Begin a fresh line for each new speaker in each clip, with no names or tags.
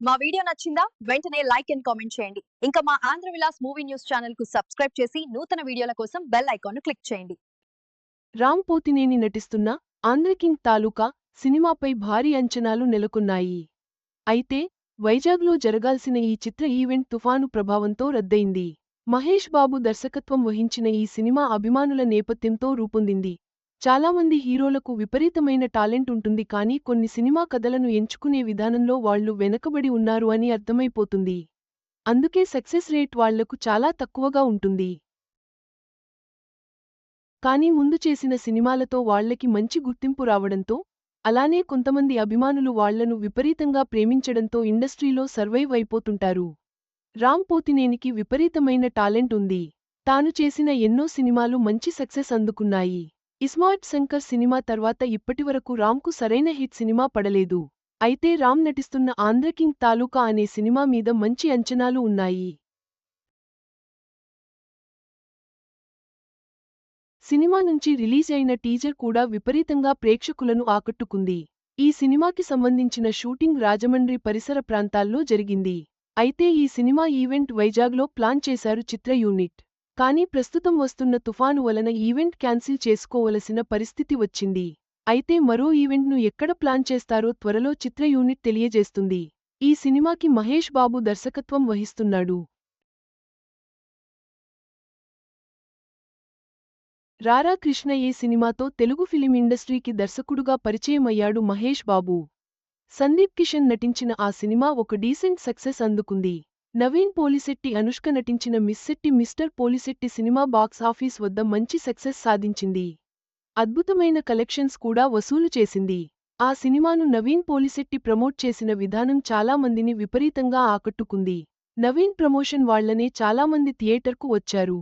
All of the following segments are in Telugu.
మా వీడియో నచ్చిందా? వెంటనే లైక్ అండ్ కామెంట్ చేయండి. ఇంకా మా ఆంధ్ర విలాస్ మూవీ న్యూస్ ఛానల్కు సబ్స్క్రైబ్ చేసి నూతన వీడియోల కోసం బెల్ ఐకాన్ను క్లిక్ చేయండి.
రామ్ పోతినేని నటిస్తున్న ఆంధ్రకింగ్ తాలూకా సినిమాపై భారీ అంచనాలు నెలకొన్నాయి. అయితే వైజాగ్లో జరగాల్సిన ఈ చిత్ర ఈవెంట్ తుఫాను ప్రభావంతో రద్దయింది. మహేష్ బాబు దర్శకత్వం వహించిన ఈ సినిమా అభిమానుల నేపథ్యంతో రూపొందింది. చాలామంది హీరోలకు విపరీతమైన టాలెంట్ ఉంటుంది కానీ కొన్ని సినిమా కథలను ఎంచుకునే విధానంలో వాళ్ళు వెనకబడి ఉన్నారు అని అర్థమైపోతుంది. అందుకే సక్సెస్ రేట్ వాళ్ళకు చాలా తక్కువగా ఉంటుంది. కానీ ముందు చేసిన సినిమాలతో వాళ్ళకి మంచి గుర్తింపు రావడంతో అలానే కొంతమంది అభిమానులు వాళ్ళను విపరీతంగా ప్రేమించడంతో ఇండస్ట్రీలో సర్వైవ్ అయిపోతుంటారు. రామ్ పోతినేనికి విపరీతమైన టాలెంట్ ఉంది. తాను చేసిన ఎన్నో సినిమాలు మంచి సక్సెస్ అందుకున్నాయి. ఇస్మార్ట్ శంకర్ సినిమా తర్వాత ఇప్పటివరకు రామ్కు సరైన హిట్ సినిమా పడలేదు. అయితే రామ్ నటిస్తున్న ఆంధ్రకింగ్ తాలూకా అనే సినిమా మీద మంచి అంచనాలు ఉన్నాయి. సినిమా నుంచి రిలీజ్ అయిన టీజర్ కూడా విపరీతంగా ప్రేక్షకులను ఆకట్టుకుంది. ఈ సినిమాకి సంబంధించిన షూటింగ్ రాజమండ్రి పరిసర ప్రాంతాల్లో జరిగింది. అయితే ఈ సినిమా ఈవెంట్ వైజాగ్లో ప్లాన్ చేశారు చిత్ర యూనిట్. కానీ ప్రస్తుతం వస్తున్న తుఫాను వలన ఈవెంట్ క్యాన్సిల్ చేసుకోవలసిన పరిస్థితి వచ్చింది. అయితే మరో ఈవెంట్ను ఎక్కడ ప్లాన్ చేస్తారో త్వరలో చిత్ర యూనిట్ తెలియజేస్తుంది. ఈ సినిమాకి మహేష్ బాబు దర్శకత్వం వహిస్తున్నాడు. రారా కృష్ణ ఈ సినిమాతో తెలుగు ఫిలిం ఇండస్ట్రీకి దర్శకుడుగా పరిచయమయ్యాడు మహేష్ బాబు. సందీప్ కిషన్ నటించిన ఆ సినిమా ఒక డీసెంట్ సక్సెస్ అందుకుంది. నవీన్ పోలిశెట్టి అనుష్క నటించిన మిస్సెట్టి మిస్టర్ పోలిశెట్టి సినిమా బాక్స్ ఆఫీస్ వద్ద మంచి సక్సెస్ సాధించింది. అద్భుతమైన కలెక్షన్స్ కూడా వసూలు చేసింది. ఆ సినిమాను నవీన్ పోలిశెట్టి ప్రమోట్ చేసిన విధానం చాలా మందిని విపరీతంగా ఆకట్టుకుంది. నవీన్ ప్రమోషన్ వాళ్ళనే చాలామంది థియేటర్కు వచ్చారు.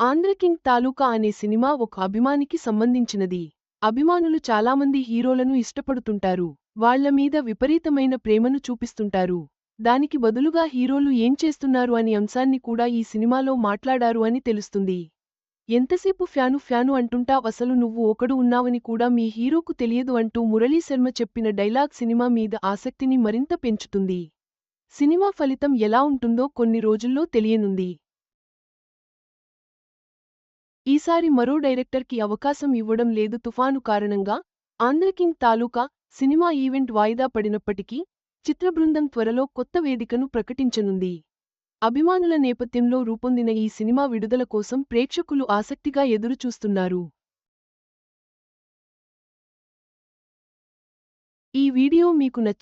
ఆంధ్రకింగ్ తాలూకా అనే సినిమా ఒక అభిమానికి సంబంధించినది. అభిమానులు చాలామంది హీరోలను ఇష్టపడుతుంటారు. వాళ్ళ మీద విపరీతమైన ప్రేమను చూపిస్తుంటారు. దానికి బదులుగా హీరోలు ఏం చేస్తున్నారు అని అంశాన్ని కూడా ఈ సినిమాలో మాట్లాడారు అని తెలుస్తుంది. ఎంతసేపు ఫ్యాను ఫ్యాను అంటుంటా అసలు నువ్వు ఒకడు ఉన్నావని కూడా మీ హీరోకు తెలియదు అంటూ మురళీ శర్మ చెప్పిన డైలాగ్ సినిమా మీద ఆసక్తిని మరింత పెంచుతుంది. సినిమా ఫలితం ఎలా ఉంటుందో కొన్ని రోజుల్లో తెలియనుంది. ఈసారి మరో డైరెక్టర్కి అవకాశం ఇవ్వడం లేదు తుఫాను కారణంగా. ఆంధ్రకింగ్ తాలూకా సినిమా ఈవెంట్ వాయిదా పడినప్పటికీ చిత్రబృందం త్వరలో కొత్త వేదికను ప్రకటించనుంది. అభిమానుల నేపథ్యంలో రూపొందిన ఈ సినిమా విడుదల కోసం ప్రేక్షకులు ఆసక్తిగా ఎదురుచూస్తున్నారు. ఈ వీడియో మీకు నచ్చి